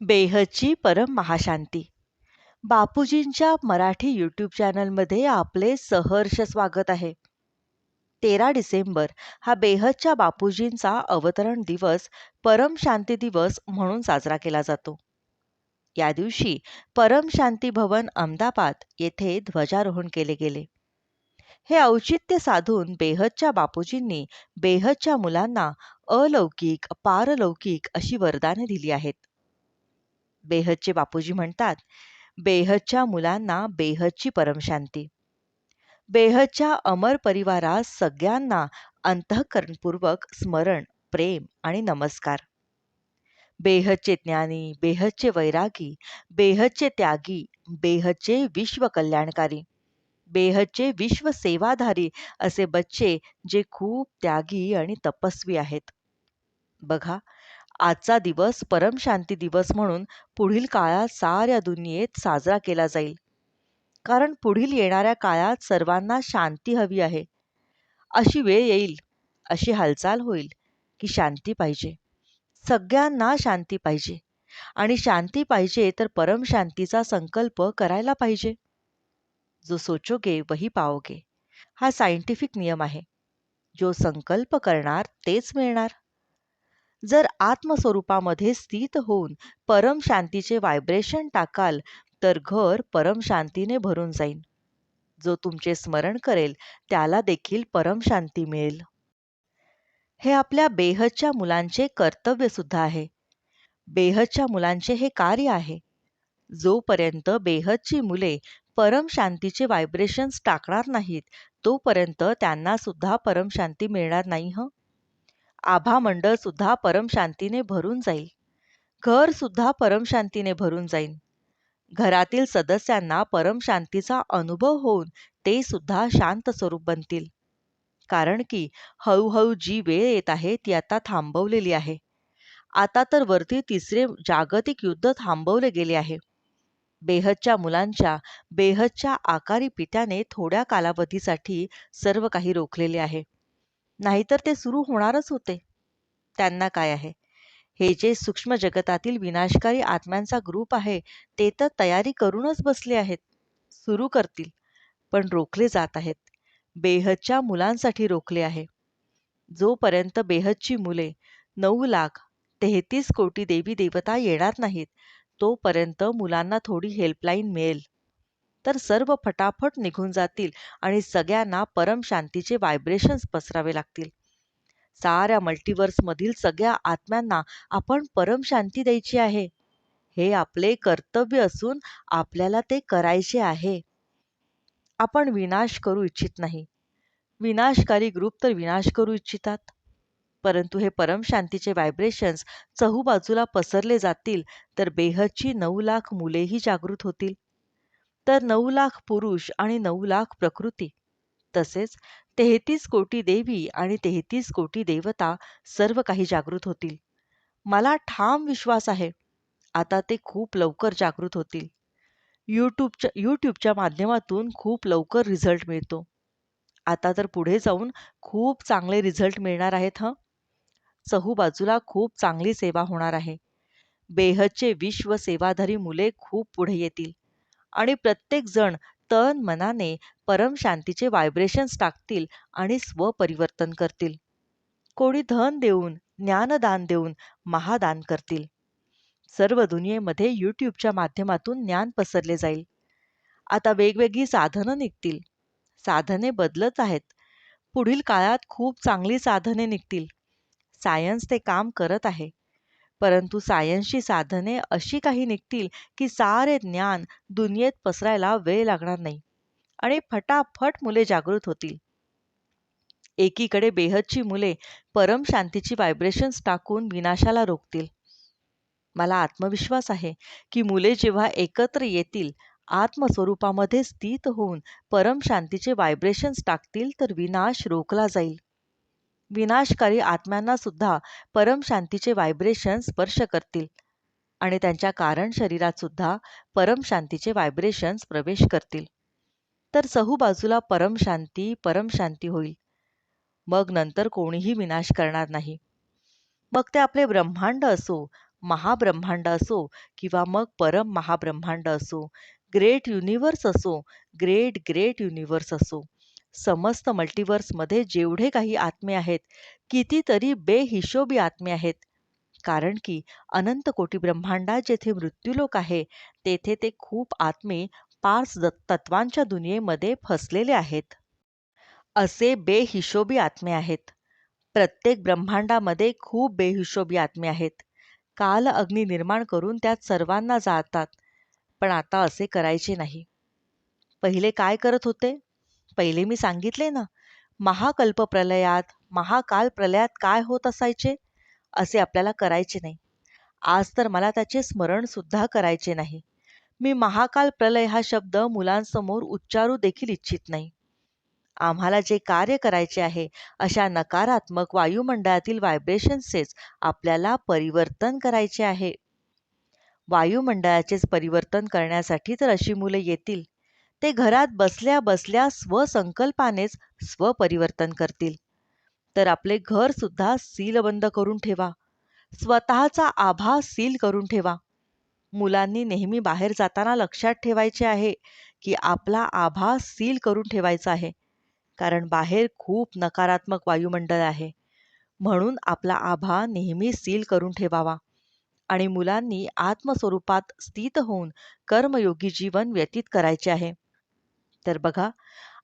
बेहदची परम महाशांती. बापूजींच्या मराठी यूट्यूब चॅनलमध्ये आपले सहर्ष स्वागत आहे. तेरा डिसेंबर हा बेहदच्या बापूजींचा अवतरण दिवस परम शांती दिवस म्हणून साजरा केला जातो. या दिवशी परम शांती भवन अहमदाबाद येथे ध्वजारोहण केले गेले. हे औचित्य साधून बेहदच्या बापूजींनी बेहदच्या मुलांना अलौकिक पारलौकिक अशी वरदाने दिली आहेत. बेहदचे बापूजी म्हणतात बेहदच्या मुलांना बेहदची परमशांती. बेहदच्या अमर परिवारात सगळ्यांना अंतःकरणपूर्वक स्मरण प्रेम आणि नमस्कार. बेहदचे ज्ञानी बेहदचे वैरागी बेहदचे त्यागी बेहदचे विश्व कल्याणकारी बेहदचे विश्व सेवाधारी असे बच्चे जे खूप त्यागी आणि तपस्वी आहेत. बघा आजचा दिवस परमशांती दिवस म्हणून पुढील काळात साऱ्या दुनियेत साजरा केला जाईल. कारण पुढील येणाऱ्या काळात सर्वांना शांती हवी आहे. अशी वेळ येईल अशी हालचाल होईल की शांती पाहिजे. सगळ्यांना शांती पाहिजे. आणि शांती पाहिजे तर परमशांतीचा संकल्प करायला पाहिजे. जो सोचोगे वही पाओगे. हा सायंटिफिक नियम आहे. जो संकल्प करणार तेच मिळणार. जर आत्मस्वरूपामध्ये स्थित होऊन परम शांतीचे व्हायब्रेशन टाकाल तर घर परम शांतीने भरून जाईल. जो तुमचे स्मरण करेल त्याला देखील परम शांती मिळेल. हे आपल्या बेहदच्या मुलांचे कर्तव्य सुद्धा आहे. बेहदच्या मुलांचे हे कार्य आहे. जोपर्यंत बेहदची मुले परम शांतीचे व्हायब्रेशन्स टाकणार नाहीत तोपर्यंत त्यांना सुद्धा परम शांती मिळणार नाही ह? आभामंडळसुद्धा सुद्धा परमशांतीने भरून जाईल. घर सुद्धा परमशांतीने भरून जाईल घरातील सदस्यांना परमशांतीचा अनुभव होऊन ते सुद्धा शांत स्वरूप बनतील. कारण की हळूहळू जी वेळ येत आहे ती आता थांबवलेली आहे. आता तर वरती तिसरे जागतिक युद्ध थांबवले गेले आहे. बेहदच्या मुलांच्या बेहदच्या आकारी पित्याने थोड्या कालावधीसाठी सर्व काही रोखलेले आहे. नाहीतर ते सुरू होणारच होते. त्यांना काय आहे? हे जे सूक्ष्म जगतातील विनाशकारी आत्म्यांचा ग्रुप आहे ते तर तयारी करूनच बसले आहेत. सुरू करतील पण रोखले जात आहेत. बेहदच्या मुलांसाठी रोखले आहे. जोपर्यंत बेहदची मुले नऊ लाख तेहतीस कोटी देवी देवता येणार नाहीत तोपर्यंत मुलांना थोडी हेल्पलाईन मिळेल. तर सर्व फटाफट निघून जातील आणि सगळ्यांना परम शांतीचे व्हायब्रेशन्स पसरावे लागतील. साऱ्या मल्टिवर्समधील सगळ्या आत्म्यांना आपण परम शांती द्यायची आहे. हे आपले कर्तव्य असून आपल्याला ते करायचे आहे. आपण विनाश करू इच्छित नाही. विनाशकारी ग्रुप तर विनाश करू इच्छितात. परंतु हे परम शांतीचे व्हायब्रेशन्स चहूबाजूला पसरले जातील तर बेहदची नऊ लाख मुलेही जागृत होतील. तर नऊ लाख पुरुष आणि नऊ लाख प्रकृती. तसेच तेहतीस कोटी देवी आणि तेहतीस कोटी देवता सर्व काही जागृत होतील. मला ठाम विश्वास आहे. आता ते खूप लवकर जागृत होतील. यूट्यूबच्या यूट्यूबच्या माध्यमातून खूप लवकर रिझल्ट मिळतो. आता तर पुढे जाऊन खूप चांगले रिझल्ट मिळणार आहेत हं? चहू बाजूला खूप चांगली सेवा होणार आहे. बेहदचे विश्व सेवाधारी मुले खूप पुढे येतील. आणि प्रत्येक जण तन मनाने परमशांतीचे व्हायब्रेशन्स टाकतील आणि स्वपरिवर्तन करतील. कोणी धन देऊन ज्ञानदान देऊन महादान करतील. सर्व दुनियेमध्ये यूट्यूबच्या माध्यमातून ज्ञान पसरले जाईल. आता वेगवेगळी साधनं निघतील. साधने बदलत आहेत. पुढील काळात खूप चांगली साधने निघतील. सायन्स ते काम करत आहे. परंतु सायन्सची साधने अशी काही निघतील की सारे ज्ञान दुनियेत पसरायला वेळ लागणार नाही आणि फटाफट मुले जागृत होतील. एकीकडे बेहदची मुले परम शांतीची व्हायब्रेशन्स टाकून विनाशाला रोखतील. मला आत्मविश्वास आहे की मुले जेव्हा एकत्र येतील आत्मस्वरूपामध्ये स्थित होऊन परम शांतीचे व्हायब्रेशन्स टाकतील तर विनाश रोखला जाईल. विनाशकारी आत्म्यांना सुद्धा परम शांतीचे व्हायब्रेशन स्पर्श करतील. आणि त्यांच्या कारण शरीरात सुद्धा परम शांतीचे व्हायब्रेशन्स प्रवेश करतील. तर बाजूला परमशांती परमशांती होईल. मग नंतर कोणीही विनाश करणार नाही. मग ते आपले ब्रह्मांड असो महाब्रह्मांड असो किंवा मग परम महाब्रह्मांड असो ग्रेट युनिवर्स असो ग्रेट ग्रेट युनिवर्स असो. समस्त मल्टिवर्समध्ये जेवढे काही आत्मे आहेत कितीतरी बेहिशोबी आत्मे आहेत. कारण की अनंत कोटी ब्रह्मांडात जेथे मृत्यूलोक आहे तेथे ते खूप आत्मे पार्स तत्वांच्या दुनियेमध्ये फसलेले आहेत. असे बेहिशोबी आत्मे आहेत. प्रत्येक ब्रह्मांडामध्ये खूप बेहिशोबी आत्मे आहेत. काल अग्नी निर्माण करून त्यात सर्वांना जाळतात. पण आता असे करायचे नाही. पहिले काय करत होते? पहिले मी सांगितले ना महाकल्प प्रलयात महाकाल प्रलयात काय होत असायचे? असे आपल्याला करायचे नाही. आज तर मला त्याचे स्मरण सुद्धा करायचे नाही. मी महाकाल प्रलय हा शब्द मुलांसमोर उच्चारू देखील इच्छित नाही. आम्हाला जे कार्य करायचे आहे अशा नकारात्मक वायुमंडळातील व्हायब्रेशन्सचेच आपल्याला परिवर्तन करायचे आहे. वायुमंडळाचेच परिवर्तन करण्यासाठी तर अशी मुले येतील. ते घरात बसल्या बसल्या स्वसंकल्पानेच स्वपरिवर्तन करतील. तर आपले घर सुद्धा सीलबंद करून ठेवा. स्वतःचा आभा सील करून ठेवा. मुलांनी नेहमी बाहेर जाताना लक्षात ठेवायचे आहे की आपला आभा सील करून ठेवायचा आहे. कारण बाहेर खूप नकारात्मक वायुमंडळ आहे. म्हणून आपला आभा नेहमी सील करून ठेवावा. आणि मुलांनी आत्मस्वरूपात स्थित होऊन कर्मयोगी जीवन व्यतीत करायचे आहे. तर बघा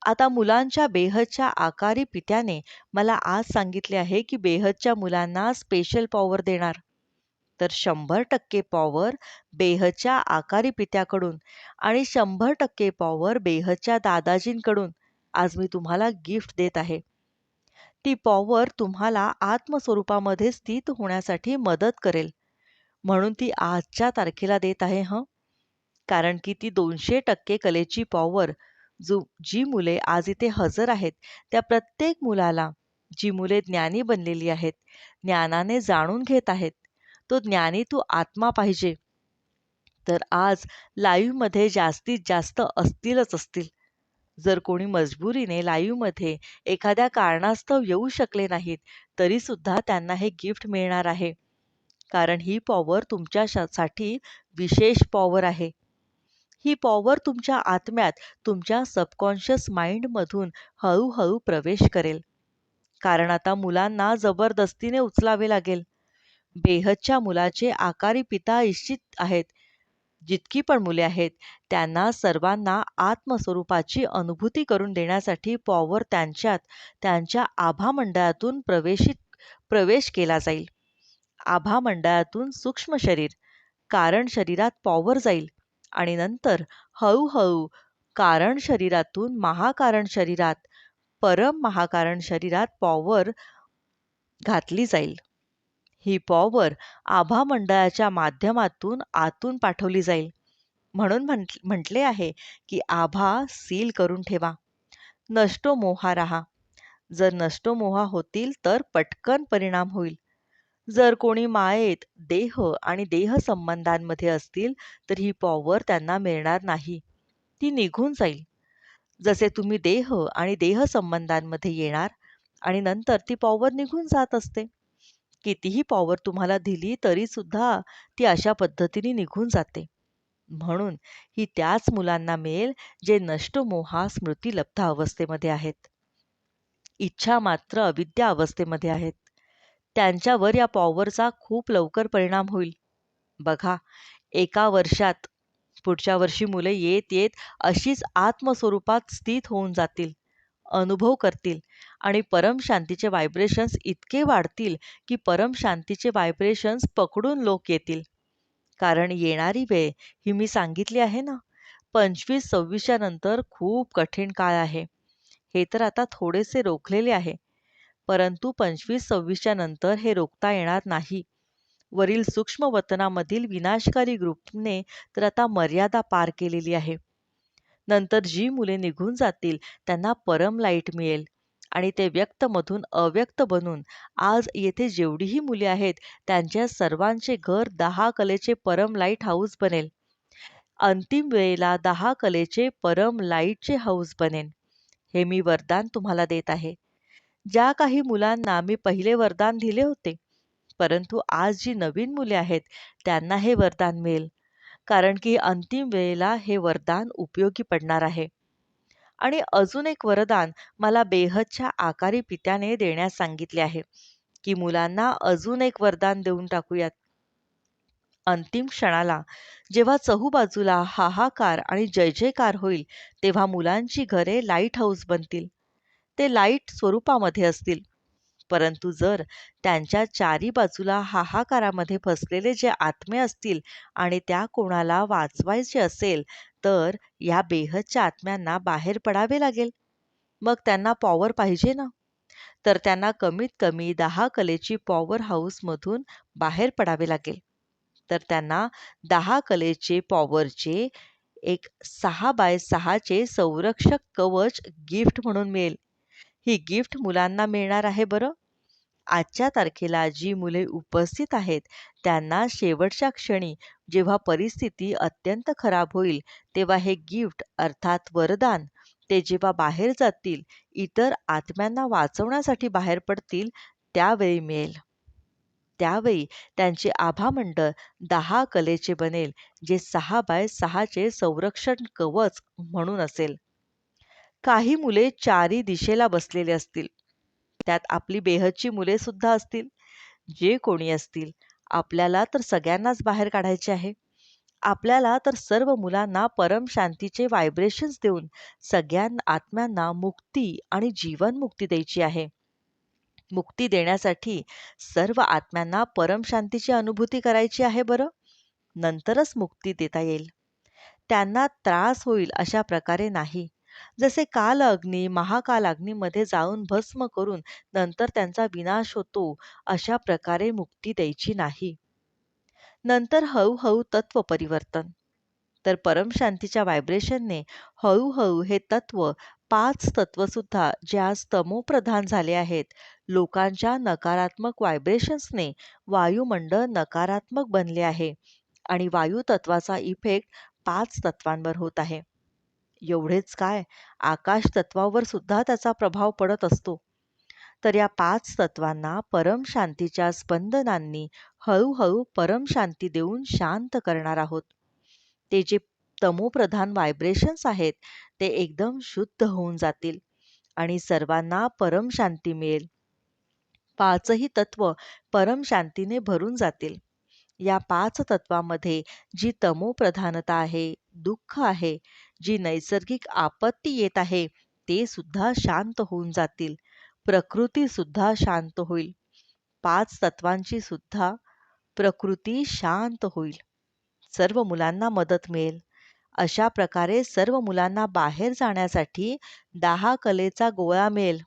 आता मुलांच्या बेहदच्या आकारी पित्याने मला आज सांगितले आहे की बेहदच्या मुलांना स्पेशल पॉवर देणार. तर शंभर टक्के पॉवर बेहदच्या आकारी पित्याकडून आणि शंभर टक्के पॉवर बेहदच्या दादाजींकडून आज मी तुम्हाला गिफ्ट देत आहे. ती पॉवर तुम्हाला आत्मस्वरूपामध्ये स्थित होण्यासाठी मदत करेल. म्हणून ती आजच्या तारखेला देत आहे हं. कारण की ती दोनशे टक्के कलेची पॉवर जो जी मुले आज इथे हजर आहेत त्या प्रत्येक मुलाला जी मुले ज्ञानी बनलेली आहेत ज्ञानाने जाणून घेत आहेत तो ज्ञानी तू आत्मा पाहिजे. तर आज लाईव्हमध्ये जास्तीत जास्त असतीलच असतील. जर कोणी मजबुरीने लाईव्हमध्ये एखाद्या कारणास्तव येऊ शकले नाहीत तरीसुद्धा त्यांना हे गिफ्ट मिळणार आहे. कारण ही पॉवर तुमच्यासाठी विशेष पॉवर आहे. ही पॉवर तुमच्या आत्म्यात तुमच्या सबकॉन्शियस माइंडमधून हळूहळू प्रवेश करेल. कारण आता मुलांना जबरदस्तीने उचलावे लागेल. बेहदच्या मुलाचे आकारी पिता इच्छित आहेत. जितकी पण मुले आहेत त्यांना सर्वांना आत्मस्वरूपाची अनुभूती करून देण्यासाठी पॉवर त्यांच्यात त्यांच्या आभा मंडळातून प्रवेशित प्रवेश केला जाईल. आभा मंडळातून सूक्ष्म शरीर कारण शरीरात पॉवर जाईल. आणि नंतर हळूहळू कारण शरीरातून महाकारण शरीरात परम महाकारण शरीरात पॉवर घातली जाईल. ही पॉवर आभा मंडळाच्या माध्यमातून आतून पाठवली जाईल. म्हणून म्हटले आहे की आभा सील करून ठेवा. नष्टो मोहा राहा. जर नष्टो मोहा होतील तर पटकन परिणाम होईल. जर कोणी मायेत देह आणि देह संबंधांमध्ये असतील तर ही पॉवर त्यांना मिळणार नाही. ती निघून जाईल. जसे तुम्ही देह आणि देह संबंधांमध्ये येणार आणि नंतर ती पॉवर निघून जात असते. कितीही पॉवर तुम्हाला दिली तरी सुद्धा ती अशा पद्धतीने निघून जाते. म्हणून ही त्याच मुलांना मिळेल जे नष्ट मोहा स्मृती लब्ध अवस्थेमध्ये आहेत. इच्छा मात्र अविद्या अवस्थेमध्ये आहेत. त्यांच्यावर या पॉवरचा खूप लवकर परिणाम होईल. बघा एका वर्षात पुढच्या वर्षी मुले येत येत अशीच आत्मस्वरूपात स्थित होऊन जातील अनुभव करतील आणि परम शांतीचे व्हायब्रेशन्स इतके वाढतील की परम शांतीचे व्हायब्रेशन्स पकडून लोक येतील. कारण येणारी वेळ ही मी सांगितली आहे ना पंचवीस सव्वीसच्या नंतर खूप कठीण काळ आहे. हे तर आता थोडेसे रोखलेले आहे. परंतु पंचवीस सव्वीसच्या नंतर हे रोखता येणार नाही. वरील सूक्ष्म वतनामधील विनाशकारी ग्रुपने तर आता मर्यादा पार केलेली आहे. नंतर जी मुले निघून जातील त्यांना परम लाइट मिळेल आणि ते व्यक्तमधून अव्यक्त बनून आज येथे जेवढीही मुले आहेत त्यांच्या सर्वांचे घर दहा कलेचे परम लाइट हाऊस बनेल. अंतिम वेळेला दहा कलेचे परम लाईटचे हाऊस बनेन हे मी वरदान तुम्हाला देत आहे. ज्या काही मुलांना मी पहिले वरदान दिले होते परंतु आज जी नवीन मुले आहेत त्यांना हे वरदान मिळेल. कारण की अंतिम वेळेला हे वरदान उपयोगी पडणार आहे. आणि अजून एक वरदान मला बेहदच्या आकारी पित्याने देण्यास सांगितले आहे की मुलांना अजून एक वरदान देऊन टाकूयात. अंतिम क्षणाला जेव्हा चहूबाजूला हाहाकार आणि जय जयकार होईल तेव्हा मुलांची घरे लाइट हाऊस बनतील. ते लाइट स्वरूपामध्ये असतील. परंतु जर त्यांच्या चारी बाजूला हाहाकारामध्ये फसलेले जे आत्मे असतील आणि त्या कोणाला वाचवायचे असेल तर या बेहदच्या आत्म्यांना बाहेर पडावे लागेल. मग त्यांना पॉवर पाहिजे ना? तर त्यांना कमीत कमी दहा कलेची पॉवर हाऊसमधून बाहेर पडावे लागेल. तर त्यांना दहा कलेचे पॉवरचे एक सहा बाय सहाचे संरक्षक कवच गिफ्ट म्हणून मिळेल. ही गिफ्ट मुलांना मिळणार आहे बरं? आजच्या तारखेला जी मुले उपस्थित आहेत त्यांना शेवटच्या क्षणी जेव्हा परिस्थिती अत्यंत खराब होईल तेव्हा हे गिफ्ट अर्थात वरदान ते जेव्हा बाहेर जातील इतर आत्म्यांना वाचवण्यासाठी बाहेर पडतील त्यावेळी मिळेल. त्यावेळी त्यांचे आभामंडळ दहा कलेचे बनेल जे सहा बाय सहाचे संरक्षण कवच म्हणून असेल. काही मुले चारी दिशेला बसलेले असतील. त्यात आपली बेहदची मुले सुद्धा असतील. जे कोणी असतील आपल्याला तर सगळ्यांनाच बाहेर काढायचे आहे. आपल्याला तर सर्व मुलांना परम शांतीचे व्हायब्रेशन्स देऊन सगळ्या आत्म्यांना मुक्ती आणि जीवनमुक्ती द्यायची आहे. मुक्ती देण्यासाठी सर्व आत्म्यांना परम शांतीची अनुभूती करायची आहे बरं? नंतरच मुक्ती देता येईल. त्यांना त्रास होईल अशा प्रकारे नाही. जसे काल अग्नी महाकाल अग्नीमध्ये जाऊन भस्म करून नंतर त्यांचा विनाश होतो अशा प्रकारे मुक्ती द्यायची नाही. नंतर हळूहळू तत्व परिवर्तन. तर परमशांतीच्या व्हायब्रेशनने हळूहळू हे तत्व पाच तत्वसुद्धा जे आज तमोप्रधान झाले आहेत लोकांच्या नकारात्मक व्हायब्रेशन्सने वायुमंडळ नकारात्मक बनले आहे आणि वायू तत्वाचा इफेक्ट पाच तत्वांवर होत आहे. एवढेच काय? आकाश तत्वावर सुद्धा त्याचा प्रभाव पडत असतो. तर या पाच तत्वांना परम शांतीच्या स्पंदनांनी हळूहळू परम शांती देऊन शांत करणार आहोत. ते जे तमोप्रधान व्हायब्रेशन्स आहेत ते एकदम शुद्ध होऊन जातील आणि सर्वांना परम शांती मिळेल. पाचही तत्व परम शांतीने भरून जातील. या पाच तत्वामध्ये जी तमोप्रधानता आहे दुःख आहे जी नैसर्गिक आपत्ती येत आहे ते सुद्धा शांत होऊन जातील. प्रकृती सुद्धा शांत होईल. पाच तत्वांची सुद्धा प्रकृती शांत होईल. सर्व मुलांना मदत मिळेल. अशा प्रकारे सर्व मुलांना बाहेर जाण्यासाठी दहा कलेचा गोळा मिळेल.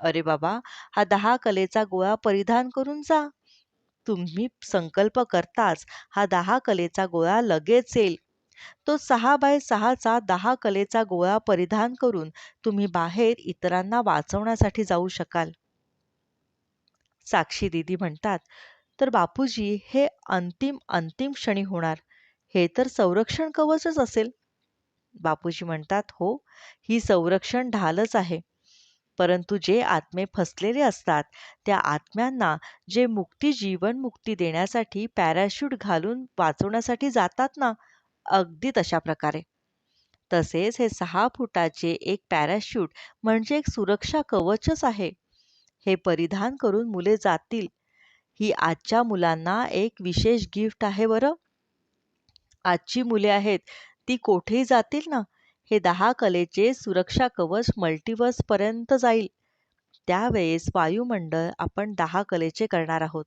अरे बाबा हा दहा कलेचा गोळा परिधान करून जा. तुम्ही संकल्प करताच हा दहा कलेचा गोळा लगेच येईल. तो सहा बाय सहाचा दहा कलेचा गोळा परिधान करून तुम्ही बाहेर इतरांना वाचवण्यासाठी जाऊ शकाल. साक्षी दिदी म्हणतात तर बापूजी हे अंतिम अंतिम क्षणी होणार. हे तर संरक्षण कवचच असेल. बापूजी म्हणतात हो ही संरक्षण ढालच आहे. परंतु जे आत्मे फसलेले असतात त्या आत्म्यांना जे मुक्ती जीवन मुक्ती देण्यासाठी पॅराशूट घालून वाचवण्यासाठी जातात ना अगदी तशा प्रकारे. तसेच हे सहा फुटाचे एक पॅराशूट म्हणजे एक सुरक्षा कवचच आहे. हे परिधान करून मुले जातील. ही आजच्या मुलांना एक विशेष गिफ्ट आहे बरं. आजची मुले आहेत ती कोठेही जातील ना? हे दहा कलेचे सुरक्षा कवच मल्टिवर्सपर्यंत जाईल. त्यावेळेस वायुमंडळ आपण दहा कलेचे करणार आहोत.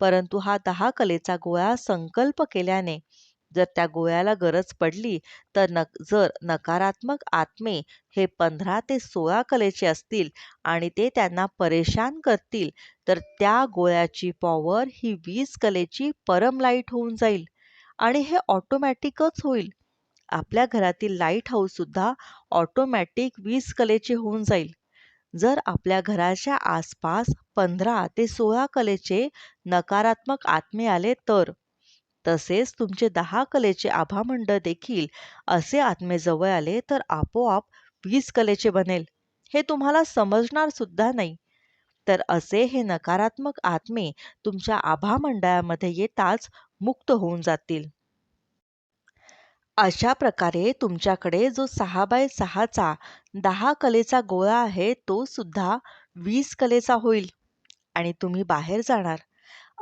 परंतु हा दहा कलेचा गोळा संकल्प केल्याने जर त्या गोळ्याला गरज पडली तर न जर नकारात्मक आत्मे हे पंधरा ते सोळा कलेचे असतील आणि ते त्यांना परेशान करतील तर त्या गोळ्याची पॉवर ही वीस कलेची परम लाइट होऊन जाईल आणि हे ऑटोमॅटिकच होईल. आपल्या घरातील लाइट हाऊससुद्धा ऑटोमॅटिक वीस कलेचे होऊन जाईल. जर आपल्या घराच्या आसपास पंधरा ते सोळा कलेचे नकारात्मक आत्मे आले तर तसेच तुमचे दहा कलेचे आभामंडळ देखील असे आत्मे जवळ आले तर आपोआप वीस कलेचे बनेल. हे तुम्हाला समजणार सुद्धा नाही. तर असे हे नकारात्मक आत्मे तुमच्या आभामंडळामध्ये येताच मुक्त होऊन जातील. अशा प्रकारे तुमच्याकडे जो सहा बाय सहाचा दहा कलेचा गोळा आहे तो सुद्धा वीस कलेचा होईल आणि तुम्ही बाहेर जाणार.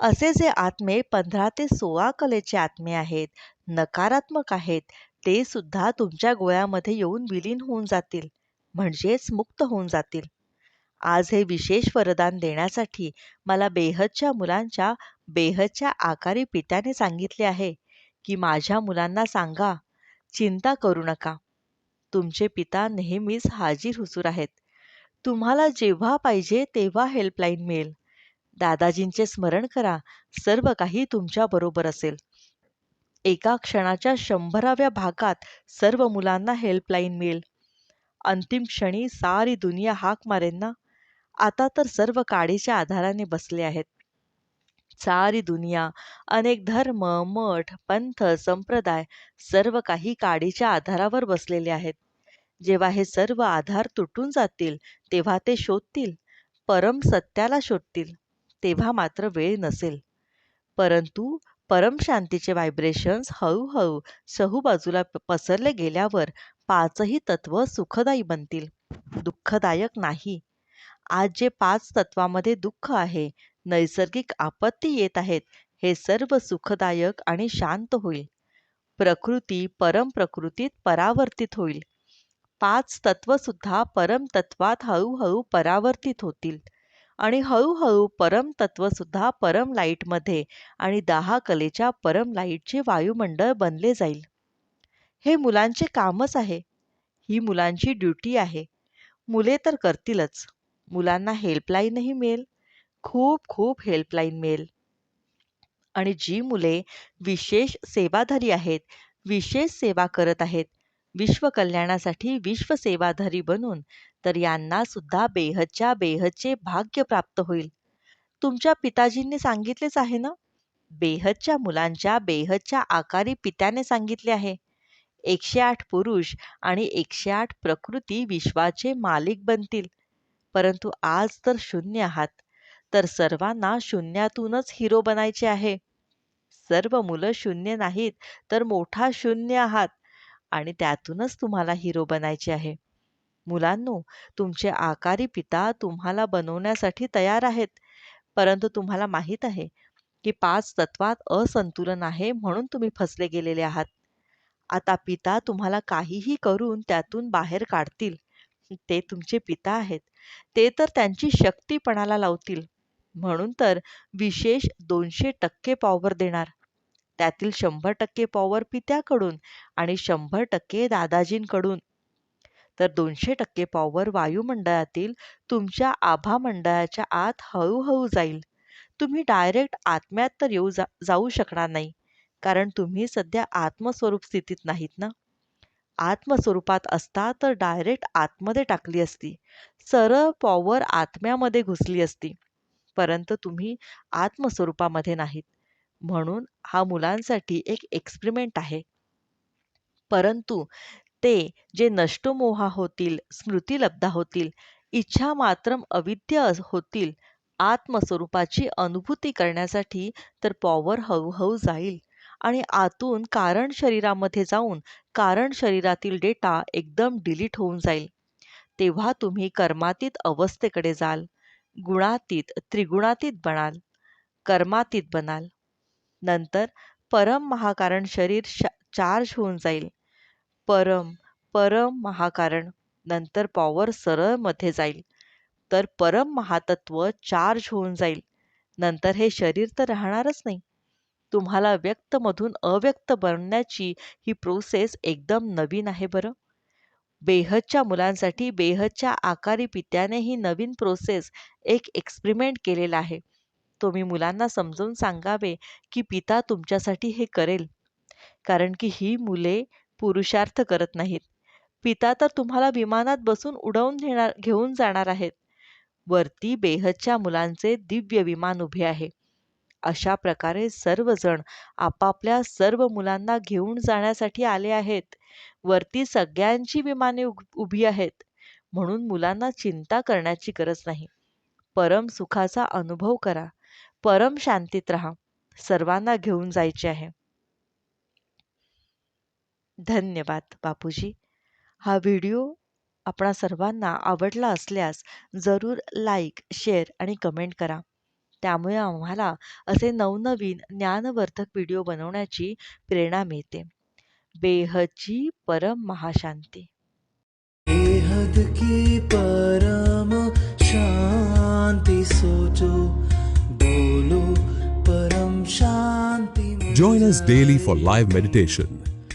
असे जे आत्मे पंधरा ते सोळा कलेचे आत्मे आहेत. नकारात्मक आहेत. ते सुद्धा तुमच्या गोळ्यामध्ये येऊन विलीन होऊन जातील. म्हणजेच मुक्त होऊन जातील. आज हे विशेष वरदान देण्यासाठी मला बेहदच्या मुलांच्या बेहदच्या आकारी पित्याने सांगितले आहे की माझ्या मुलांना सांगा चिंता करू नका. तुमचे पिता नेहमीच हाजीर हुजूर आहेत. तुम्हाला जेव्हा पाहिजे तेव्हा हेल्पलाईन मिळेल. दादाजींचे स्मरण करा. सर्व काही तुमच्या बरोबर असेल. एका क्षणाच्या शंभराव्या भागात सर्व मुलांना हेल्पलाईन मिळेल. अंतिम क्षणी सारी दुनिया हाक मारेन ना? आता तर सर्व काडीच्या आधाराने बसले आहेत. सारी दुनिया अनेक धर्म मठ पंथ संप्रदाय सर्व काही काडीच्या आधारावर बसलेले आहेत. जेव्हा हे सर्व आधार तुटून जातील तेव्हा ते शोधतील. परम सत्याला शोधतील. तेव्हा मात्र वेळ नसेल. परंतु परमशांतीचे व्हायब्रेशन्स हळूहळू सहूबाजूला पसरले गेल्यावर पाचही तत्व सुखदायी बनतील दुःखदायक नाही. आज जे पाच तत्वामध्ये दुःख आहे नैसर्गिक आपत्ती येत आहेत हे सर्व सुखदायक आणि शांत होईल. प्रकृती परम प्रकृतीत परावर्तित होईल. पाच तत्वसुद्धा परमतत्वात हळूहळू परावर्तित होतील. आणि हळूहळू परम सुद्धा परम लाईटमध्ये आणि दहा कलेच्या परम लाईटचे वायुमंडळ बनले जाईल. हे मुलांचे कामच आहे. ही मुलांची ड्युटी आहे. मुले तर करतीलच. मुलांना हेल्पलाईनही मिळेल. खूप खूप हेल्पलाईन मिळेल. आणि जी मुले विशेष सेवाधारी आहेत विशेष सेवा करत आहेत विश्व कल्याणासाठी विश्व सेवाधारी बनून तर यांना सुद्धा बेहदच्या बेहदचे भाग्य प्राप्त होईल. तुमच्या पिताजींनी सांगितलेच आहे ना? बेहदच्या मुलांच्या बेहदच्या आकारी पित्याने सांगितले आहे. एकशे आठ पुरुष आणि एकशे आठ प्रकृती विश्वाचे मालिक बनतील. परंतु आज तर शून्य आहात. तर सर्वांना शून्यातूनच हिरो बनायचे आहे. सर्व मुलं शून्य नाहीत तर मोठा शून्य आहात. आणि त्यातूनच तुम्हाला हिरो बनायचे आहे. मुलांनो तुमचे आकारी पिता तुम्हाला बनवण्यासाठी तयार आहेत. परंतु तुम्हाला माहीत आहे की पाच तत्वात असंतुलन आहे म्हणून तुम्ही फसले गेलेले आहात. आता पिता तुम्हाला काहीही करून त्यातून बाहेर काढतील. ते तुमचे पिता आहेत. ते तर त्यांची शक्तीपणाला लावतील. म्हणून तर विशेष दोनशे टक्के पॉवर देणार. त्यातील शंभर टक्के पॉवर पित्याकडून आणि शंभर टक्के दादाजींकडून. तर दोनशे टक्के पॉवर वायुमंडळातील तुमच्या आभा मंडळाच्या आत हळूहळू जाईल. तुम्ही डायरेक्ट आत्म्यात तर येऊ जा जाऊ शकणार नाही. कारण तुम्ही सध्या आत्मस्वरूप स्थितीत नाहीत ना? आत्मस्वरूपात असता तर डायरेक्ट आतमध्ये टाकली असती. सरळ पॉवर आत्म्यामध्ये घुसली असती. परंतु तुम्ही आत्मस्वरूपामध्ये नाहीत. म्हणून हा मुलांसाठी एक एक्सपेरिमेंट आहे. परंतु ते जे नष्टमोहा होतील स्मृतिलब्धा होतील इच्छा मात्र अविद्य होतील आत्मस्वरूपाची अनुभूती करण्यासाठी तर पॉवर हळूहळू जाईल. आणि आतून कारण शरीरामध्ये जाऊन कारण शरीरातील डेटा एकदम डिलीट होऊन जाईल. तेव्हा तुम्ही कर्मातीत अवस्थेकडे जाल. गुणातीत त्रिगुणातीत बनाल. कर्मातीत बनाल. नंतर परम महाकारण शरीर चार्ज होऊन जाईल. परम परम महाकारण नंतर पॉवर सरळमध्ये जाईल. तर परम महातत्व चार्ज होऊन जाईल. नंतर हे शरीर तर राहणारच नाही. तुम्हाला व्यक्तमधून अव्यक्त बनण्याची ही प्रोसेस एकदम नवीन आहे बरं. बेहदच्या मुलांसाठी बेहदच्या आकारी पित्याने ही नवीन प्रोसेस एक एक्सपेरिमेंट केलेला आहे. तुम्ही मुलांना समजून सांगावे की पिता तुमच्यासाठी हे करेल. कारण की ही मुले पुरुषार्थ करत नाहीत. पिता तर तुम्हाला विमानात बसून उडवून घेणार घेऊन जाणार आहेत. वरती बेहदच्या मुलांचे दिव्य विमान उभे आहे. अशा प्रकारे सर्वजण आपापल्या सर्व मुलांना घेऊन जाण्यासाठी आले आहेत. वरती सगळ्यांची विमाने उभी आहेत. म्हणून मुलांना चिंता करण्याची गरज नाही. परम सुखाचा अनुभव करा. परम शांतीत राहा. सर्वांना घेऊन जायचे आहे. धन्यवाद बापूजी. हा व्हिडिओ आपणा सर्वांना आवडला असल्यास जरूर लाईक शेअर आणि कमेंट करा. त्यामुळे आम्हाला असे नवनवीन ज्ञानवर्धक व्हिडिओ बनवण्याची प्रेरणा मिळते. बेहदची परम महाशांती. बेहद की परम शांति सोचो बोलो परम शांति Join us daily for live meditation,